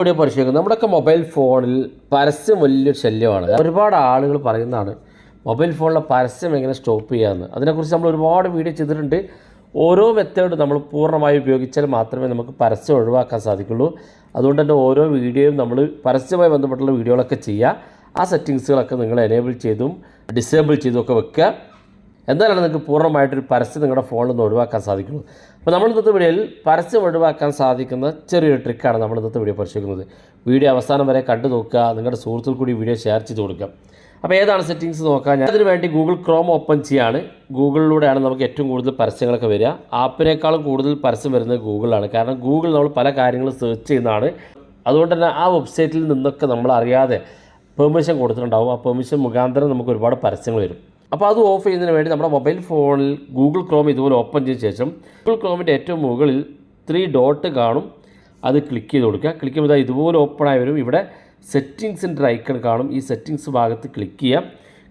ഇവിടെ പരിശോധിക്കുന്നത് നമ്മുടെയൊക്കെ മൊബൈൽ ഫോണിൽ പരസ്യം വലിയൊരു ശല്യമാണ്. ഒരുപാട് ആളുകൾ പറയുന്നതാണ് മൊബൈൽ ഫോണിലെ പരസ്യം എങ്ങനെ സ്റ്റോപ്പ് ചെയ്യാമെന്ന് അതിനെക്കുറിച്ച് നമ്മൾ ഒരുപാട് വീഡിയോ ചെയ്തിട്ടുണ്ട്. ഓരോ മെത്തേഡ് നമ്മൾ പൂർണമായി ഉപയോഗിച്ചാൽ മാത്രമേ നമുക്ക് പരസ്യം ഒഴിവാക്കാൻ സാധിക്കുള്ളൂ. അതുകൊണ്ട് തന്നെ ഓരോ വീഡിയോയും നമ്മൾ പരസ്യമായി ബന്ധപ്പെട്ടുള്ള വീഡിയോകളൊക്കെ ചെയ്യുക. ആ സെറ്റിങ്സുകളൊക്കെ നിങ്ങൾ എനേബിൾ ചെയ്തും ഡിസേബിൾ ചെയ്തും ഒക്കെ വെക്കുക. എന്നാലാണ് നിങ്ങൾക്ക് പൂർണമായിട്ടൊരു പരസ്യം നിങ്ങളുടെ ഫോണിൽ നിന്ന് ഒഴിവാക്കാൻ സാധിക്കുള്ളൂ അപ്പോൾ നമ്മൾ ഇന്നത്തെ വീഡിയോയിൽ പരസ്യം ഒഴിവാക്കാൻ സാധിക്കുന്ന ചെറിയൊരു ട്രിക്കാണ് നമ്മൾ ഇന്നത്തെ വീഡിയോ പരിശോധിക്കുന്നത്. വീഡിയോ അവസാനം വരെ കണ്ടു നോക്കുക നിങ്ങളുടെ സുഹൃത്തുക്കൾ കൂടി വീഡിയോ ഷെയർ ചെയ്ത് കൊടുക്കുക. അപ്പോൾ ഏതാണ് സെറ്റിങ്സ് നോക്കാം ഞാൻ അതിന് വേണ്ടി ഗൂഗിൾ ക്രോം ഓപ്പൺ ചെയ്യാണ്. ഗൂഗിളിലൂടെയാണ് നമുക്ക് ഏറ്റവും കൂടുതൽ പരസ്യങ്ങളൊക്കെ വരിക. ആപ്പിനേക്കാളും കൂടുതൽ പരസ്യം വരുന്നത് ഗൂഗിളാണ്. കാരണം ഗൂഗിൾ നമ്മൾ പല കാര്യങ്ങളും സെർച്ച് ചെയ്യുന്നതാണ്. അതുകൊണ്ട് തന്നെ ആ വെബ്സൈറ്റിൽ നിന്നൊക്കെ നമ്മൾ അറിയാതെ പെർമിഷൻ കൊടുത്തിട്ടുണ്ടാവും. ആ പെർമിഷൻ മുഖാന്തരം നമുക്ക് ഒരുപാട് പരസ്യങ്ങൾ വരും. അപ്പോൾ അത് ഓഫ് ചെയ്യുന്നതിന് വേണ്ടി നമ്മുടെ മൊബൈൽ ഫോണിൽ ഗൂഗിൾ ക്രോം ഇതുപോലെ ഓപ്പൺ ചെയ്ത ശേഷം ഗൂഗിൾ ക്രോമിന്റെ ഏറ്റവും മുകളിൽ ത്രീ ഡോട്ട് കാണും. അത് ക്ലിക്ക് ചെയ്ത് കൊടുക്കുക. ക്ലിക്ക് ചെയ്യുമ്പോൾ ഇതുപോലെ ഓപ്പൺ ആയി വരും. ഇവിടെ സെറ്റിങ്സിന്റെ ഐക്കൺ കാണും. ഈ സെറ്റിങ്സ് ഭാഗത്ത് ക്ലിക്ക് ചെയ്യാം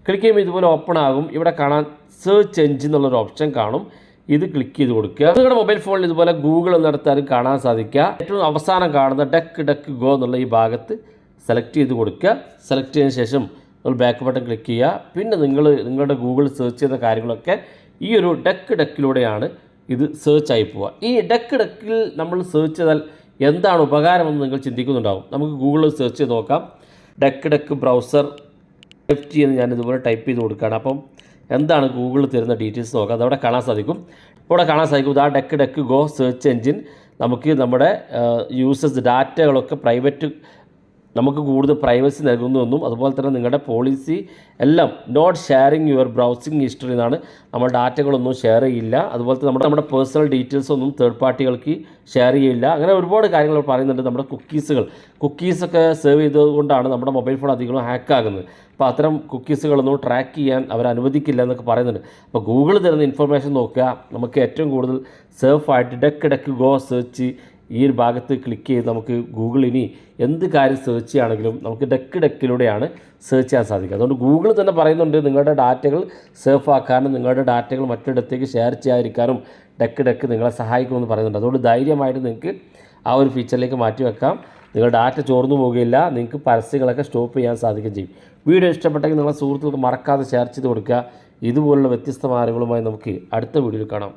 ക്ലിക്ക് ചെയ്യുമ്പോൾ ഇതുപോലെ ഓപ്പൺ ആകും. ഇവിടെ കാണാൻ സെർച്ച് എഞ്ചിൻ എന്നുള്ളൊരു ഓപ്ഷൻ കാണും. ഇത് ക്ലിക്ക് ചെയ്ത് കൊടുക്കുക. നിങ്ങളുടെ മൊബൈൽ ഫോണിൽ ഇതുപോലെ ഗൂഗിൾ എന്നിടത്താലും കാണാൻ സാധിക്കുക. ഏറ്റവും അവസാനം കാണുന്ന ഡക്ക് ഡക്ക് ഗോ എന്നുള്ള ഈ ഭാഗത്ത് സെലക്ട് ചെയ്ത് കൊടുക്കുക. സെലക്ട് ചെയ്തതിന് ശേഷം നിങ്ങൾ ബാക്ക് ബട്ടൺ ക്ലിക്ക് ചെയ്യുക. പിന്നെ നിങ്ങൾ നിങ്ങളുടെ ഗൂഗിൾ സെർച്ച് ചെയ്ത കാര്യങ്ങളൊക്കെ ഈ ഒരു ഡെക്ക് ഡെക്കിലൂടെയാണ് ഇത് സെർച്ച് ആയി പോവുക. ഈ ഡെക്ക് ഡെക്കിൽ നമ്മൾ സെർച്ച് ചെയ്താൽ എന്താണ് ഉപകാരമെന്ന് നിങ്ങൾ ചിന്തിക്കുന്നുണ്ടാവും. നമുക്ക് ഗൂഗിളിൽ സെർച്ച് ചെയ്ത് നോക്കാം. ഡെക്ക് ഡെക്ക് ബ്രൗസർ സേഫ്റ്റി എന്ന് ഞാൻ ഇതുപോലെ ടൈപ്പ് ചെയ്ത് കൊടുക്കുകയാണ്. അപ്പം എന്താണ് ഗൂഗിളിൽ തരുന്ന ഡീറ്റെയിൽസ് നോക്കാം. അതവിടെ കാണാൻ സാധിക്കും. ഇവിടെ കാണാൻ സാധിക്കും. ആ duck duck go search engine നമുക്ക് നമ്മുടെ യൂസേഴ്സ് ഡാറ്റകളൊക്കെ പ്രൈവറ്റ് നമുക്ക് കൂടുതൽ പ്രൈവസി നൽകുന്നുവെന്നും അതുപോലെ തന്നെ നിങ്ങളുടെ പോളിസി എല്ലാം not sharing your browsing history എന്നാണ്. നമ്മൾ ഡാറ്റകളൊന്നും ഷെയർ ചെയ്യില്ല. അതുപോലെ തന്നെ നമ്മുടെ നമ്മുടെ പേഴ്സണൽ ഡീറ്റെയിൽസ് ഒന്നും തേർഡ് പാർട്ടികൾക്ക് ഷെയർ ചെയ്യില്ല. അങ്ങനെ ഒരുപാട് കാര്യങ്ങൾ പറയുന്നുണ്ട് നമ്മുടെ കുക്കീസുകൾ കുക്കീസൊക്കെ സേവ് ചെയ്തതുകൊണ്ടാണ് നമ്മുടെ മൊബൈൽ ഫോൺ അധികം ഹാക്കാകുന്നത് അപ്പോൾ അത്തരം കുക്കീസുകളൊന്നും ട്രാക്ക് ചെയ്യാൻ അവർ അനുവദിക്കില്ല എന്നൊക്കെ പറയുന്നുണ്ട്. അപ്പോൾ ഗൂഗിൾ തരുന്ന ഇൻഫർമേഷൻ നോക്കുക. നമുക്ക് ഏറ്റവും കൂടുതൽ സേഫായിട്ട് ഇടയ്ക്കിടയ്ക്ക് ഗോ സെർച്ച് ഈ ഒരു ഭാഗത്ത് ക്ലിക്ക് ചെയ്ത് നമുക്ക് ഗൂഗിൾ ഇനി എന്ത് കാര്യം സെർച്ച് ചെയ്യുകയാണെങ്കിലും നമുക്ക് ഡെക്ക് ഡെക്കിലൂടെയാണ് സെർച്ച് ചെയ്യാൻ സാധിക്കുക. അതുകൊണ്ട് ഗൂഗിൾ തന്നെ പറയുന്നുണ്ട് നിങ്ങളുടെ ഡാറ്റകൾ സേഫ് ആക്കാനും നിങ്ങളുടെ ഡാറ്റകൾ മറ്റൊരിടത്തേക്ക് ഷെയർ ചെയ്യാതിരിക്കാനും ഡെക്ക് ഡെക്ക് നിങ്ങളെ സഹായിക്കുമെന്ന് പറയുന്നുണ്ട്. അതുകൊണ്ട് ധൈര്യമായിട്ട് നിങ്ങൾക്ക് ആ ഒരു ഫീച്ചറിലേക്ക് മാറ്റി വെക്കാം. നിങ്ങളുടെ ഡാറ്റ ചോർന്നു പോകുകയില്ല നിങ്ങൾക്ക് പരസ്യങ്ങളൊക്കെ സ്റ്റോപ്പ് ചെയ്യാൻ സാധിക്കുകയും ചെയ്യും. വീഡിയോ ഇഷ്ടപ്പെട്ടെങ്കിൽ നിങ്ങളുടെ സുഹൃത്തുക്കൾക്ക് മറക്കാതെ ഷെയർ ചെയ്ത് കൊടുക്കുക. ഇതുപോലുള്ള വ്യത്യസ്തമായ അറിവുകളുമായി നമുക്ക് അടുത്ത വീഡിയോയിൽ കാണാം.